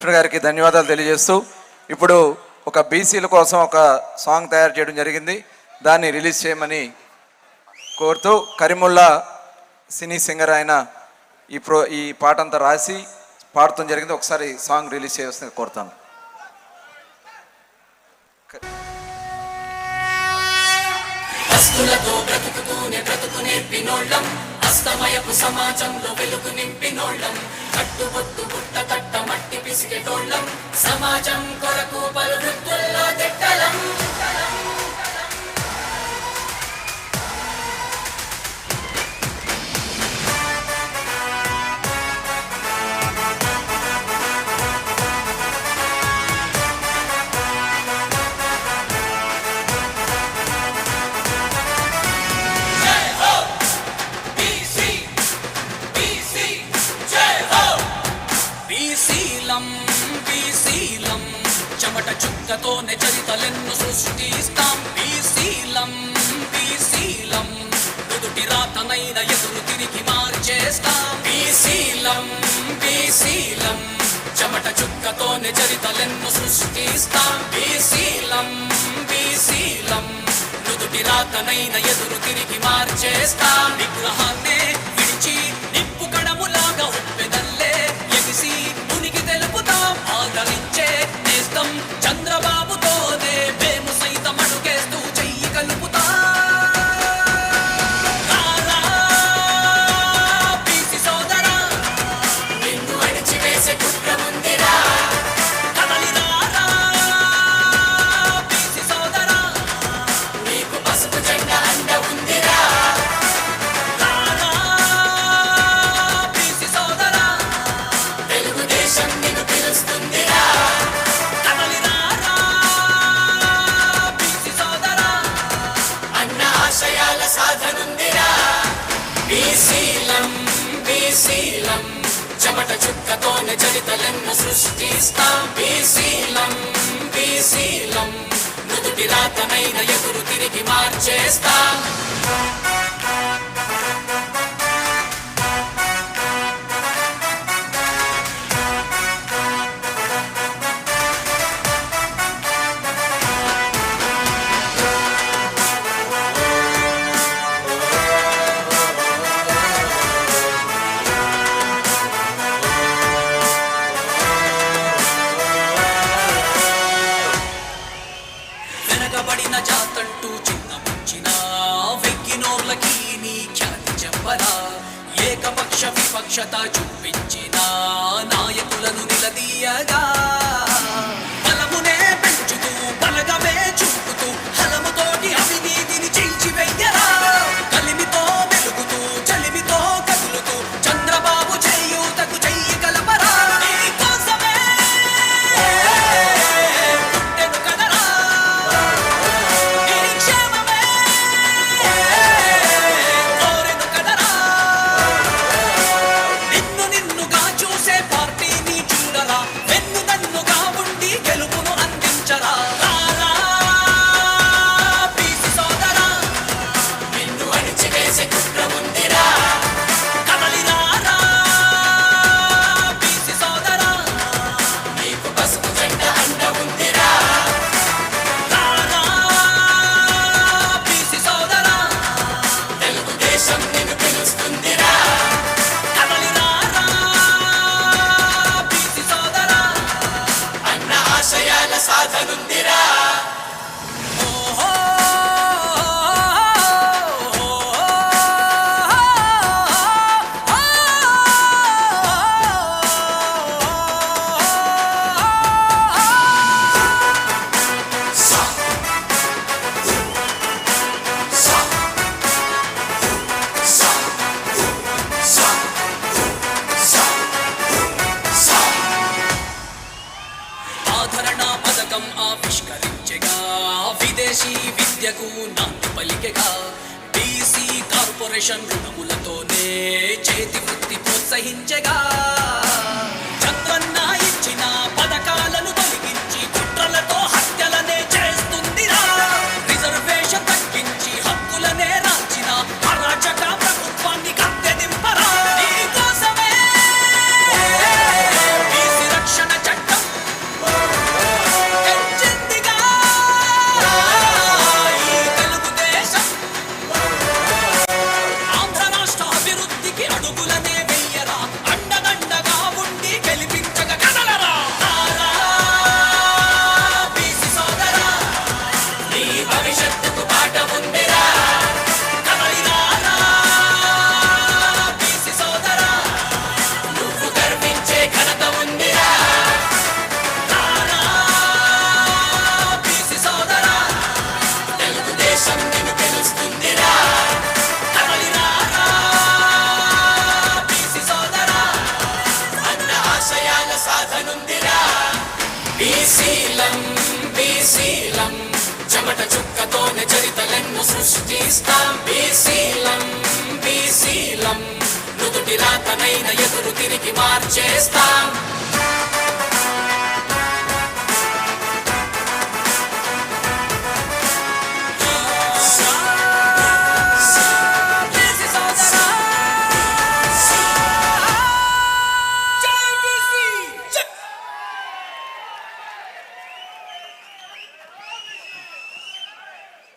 Collector గారికి ధన్యవాదాలు తెలియజేస్తూ ఇప్పుడు ఒక బీసీల కోసం ఒక సాంగ్ తయారు చేయడం జరిగింది. దాన్ని రిలీజ్ చేయమని కోరుతూ కరిముల్లా సినీ సింగర్ ఆయన ఈ ప్రో ఈ పాట అంతా రాసి పాడటం జరిగింది. ఒకసారి సాంగ్ రిలీజ్ చేయవలసింది కోరుతాను. అస్తులతో బ్రతుకుతూనే బ్రతుకు నేర్పినోళ్ళం అస్తమయపు సమాజంలో వెలుగు నింపినోళ్ళం. కట్టుబొట్టు మట్టి సమాజం కొరకు పలు వృత్తుల్లో శీలం బీసీలం చెమట చుక్కతోనే చరితలెన్ను సృష్టిస్తాం. బీసీలం బీసీలం ఎదుటి రాతనైన ఎదురు తిరిగి మార్చేస్తాం. బీసీలం బీసీలం చెమట చుక్కతోనే చరితలెన్ను సృష్టిస్తాం. బీసీలం బీసీలం నుదుటి రాతనైన ఎదురు తిరిగి మార్చేస్తాం. బీసీలం చెమట చుక్కతోనే చరితలను సృష్టిస్తాం. బీసీలం బీసీలం నుదుటి రాతమైన ఎదురు తిరిగి మార్చేస్తాం. ఏకపక్ష చూపించినా. Heaven did విదేశీ విద్యకు నాంది పలికగా బీసీ కార్పొరేషన్ రుణములతోనే చేతి వృత్తి ప్రోత్సహించగా. చంద్రన్న ఇచ్చిన బీసీలం బీసీలం చెమట చుక్కతోనే చరితలెన్ను సృష్టిస్తాం. బీసీలం బీసీలం నుదుటి రాతనైన ఎదురు తిరిగి మార్చేస్తాం.